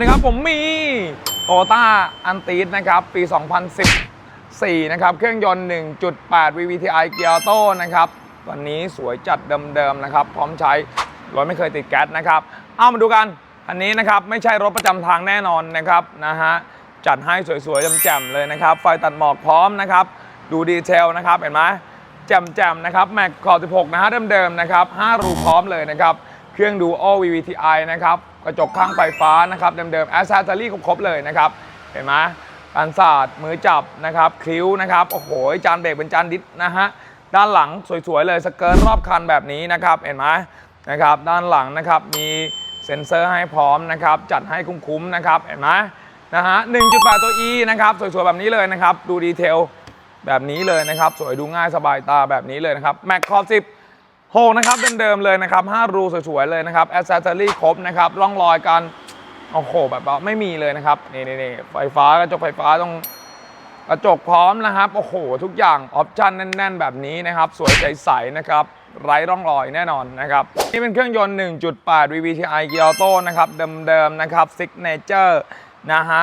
นะครับผมมีโตต้าอันตีสนะครับ ปี 2014 นะครับ เครื่องยนต์ 1.8 VVTi เกียร์โต้นะครับวันนี้สวยจัดเดิมๆนะครับ พร้อมใช้รถไม่เคยติดแก๊สนะครับ เอามาดูกัน อันนี้นะครับ ไม่ใช่รถประจำทางแน่นอนนะครับนะฮะจัดให้สวยๆแจ่มๆเลยนะครับ ไฟตัดหมอกพร้อมนะครับ ดูดีเทลนะครับ เห็นไหมแจ่มๆนะครับแม็กขอบ16นะฮะเดิมๆนะครับ5รูพร้อมเลยนะครับ เครื่องดู o VVTi นะครับ กระจกข้างไฟฟ้านะครับเดิมๆแอสซารี่ครบเลยนะครับเห็นไหมการสาดมือจับนะครับคิ้วนะครับโอ้โหจานเบรกเป็นจานดิสนะฮะด้านหลังสวยๆเลยสเกิร์ตรอบคันแบบนี้นะครับเห็นไหมนะครับด้านหลังนะครับมีเซ็นเซอร์ให้พร้อมนะครับจัดให้คุ้มๆนะครับเห็นไหมนะฮะหนึ่งจุดแปดตัว E นะครับสวยๆแบบนี้เลยนะครับดูดีเทลแบบนี้เลยนะครับ สวยดูง่ายสบายตาแบบนี้เลยนะครับแม็กคอบสิบ 6นะครับเดิมๆเลยนะครับห้ารูสวยๆเลยนะครับแอสเซสซอรี่ครบนะครับร่องรอยการโอ้โหแบบว่าไม่มีเลยนะครับนี่นี่ไฟฟ้ากระจกไฟฟ้าต้องกระจกพร้อมนะครับโอ้โห ทุกอย่างออปชั่นแน่น ๆ แบบนี้นะครับสวยใสๆนะครับไร้ร่องรอยแน่นอนนะครับนี่เป็นเครื่องยนต์ 1.8 VVTi เกียร์นะครับเดิมๆนะครับซิกเนเจอร์นะฮะ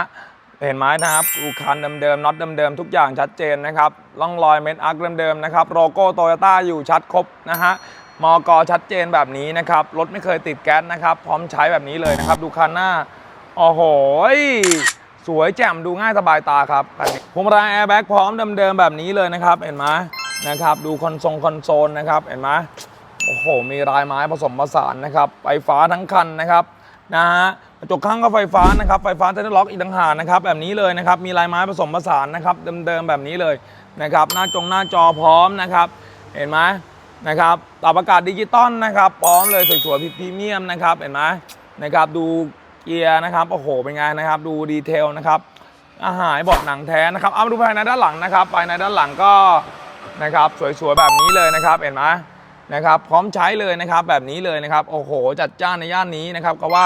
เห็นไหมนะครับดูคันเดิมๆน็อตเดิมๆทุกอย่างชัดเจนนะครับร่องรอยเม็ดอาร์คเดิมๆนะครับโลโก้โตโยต้าอยู่ชัดครบนะฮะมอกอชัดเจนแบบนี้นะครับรถไม่เคยติดแก๊สนะครับพร้อมใช้แบบนี้เลยนะครับดูคันหน้าโอ้โหสวยแจ่มดูง่ายสบายตาครับพวงมาลัยแอร์แบ็กพร้อมเดิมๆแบบนี้เลยนะครับเห็นไหมนะครับดูคอนโซลคอนโซลนะครับเห็นไหมโอ้โหมีลายไม้ผสมผสานนะครับไฟฟ้าทั้งคันนะครับนะฮะ ระจกข้างก็ไฟฟ้านะครับ ไฟฟ้าเทนล็อกอีกต่างหากนะครับ แบบนี้เลยนะครับ มีลายไม้ผสมผสานนะครับ เดิมๆแบบนี้เลยนะครับ หน้าจงหน้าจอพร้อมนะครับ เห็นไหมนะครับตับอากาศดิจิตอลนะครับ พร้อมเลยสวยๆพรีเมียมนะครับ เห็นไหมนะครับ ดูเกียร์นะครับ โอ้โห เป็นไงนะครับ ดูดีเทลนะครับ อาหารเบาะหนังแท้นะครับ เอามาดูภายในด้านหลังนะครับ ภายในด้านหลังก็นะครับ สวยๆแบบนี้เลยนะครับ เห็นไหมนะครับ พร้อมใช้เลยนะครับ แบบนี้เลยนะครับ โอ้โห จัดจ้านในย่านนี้นะครับ ก็ว่า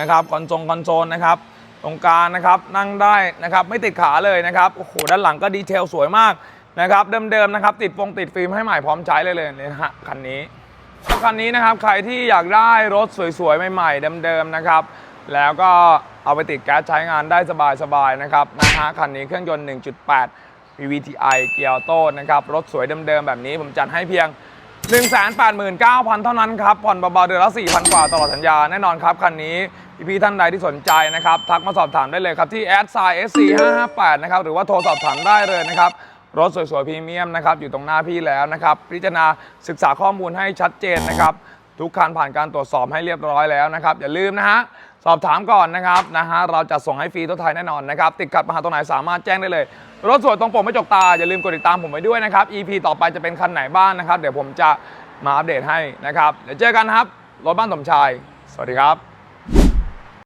นะครับคอนโซลคอนโซลนะครับตรงกลางนะครับนั่งได้นะครับไม่ติดขาเลยนะครับโอ้โหด้านหลังก็ดีเทลสวยมากนะครับเดิมๆนะครับติดฟงติดฟิล์มให้ใหม่พร้อมใช้เลยเลยนะฮะคันนี้คันนี้นะครับใครที่อยากได้รถสวยๆใหม่ๆเดิมๆนะครับแล้วก็เอาไปติดแก๊สใช้งานได้สบายๆนะครับนะฮะคันนี้เครื่องยนต์ 1.8 VVTi เกียร์โต้นะครับรถสวยเดิมๆแบบนี้ผมจัดให้เพียง 189,000 เท่านั้นครับ ผ่อนเบาๆเดือนละ 4,000 กว่าตลอดสัญญา แน่นอนครับ คันนี้พี่ท่านใดที่สนใจนะครับ ทักมาสอบถามได้เลยครับ ที่แอดไซน์ SC 558นะครับ หรือว่าโทรสอบถามได้เลยนะครับ รถสวยๆพรีเมียมนะครับ อยู่ตรงหน้าพี่แล้วนะครับ พิจารณาศึกษาข้อมูลให้ชัดเจนนะครับ ทุกคันผ่านการตรวจสอบให้เรียบร้อยแล้วนะครับ อย่าลืมนะฮะสอบถามก่อนนะครับนะฮะเราจะส่งให้ฟรีทั่วไทยแน่นอนนะครับ ติดขัดปัญหาตรงไหนสามารถแจ้งได้เลย รถสวยตรงปกไม่จกตา อย่าลืมกดติดตามผมไว้ด้วยนะครับ EP ต่อไปจะเป็นคันไหนบ้างนะครับ เดี๋ยวผมจะมาอัปเดตให้นะครับเดี๋ยวเจอกันครับรถบ้านสมชาย สวัสดีครับ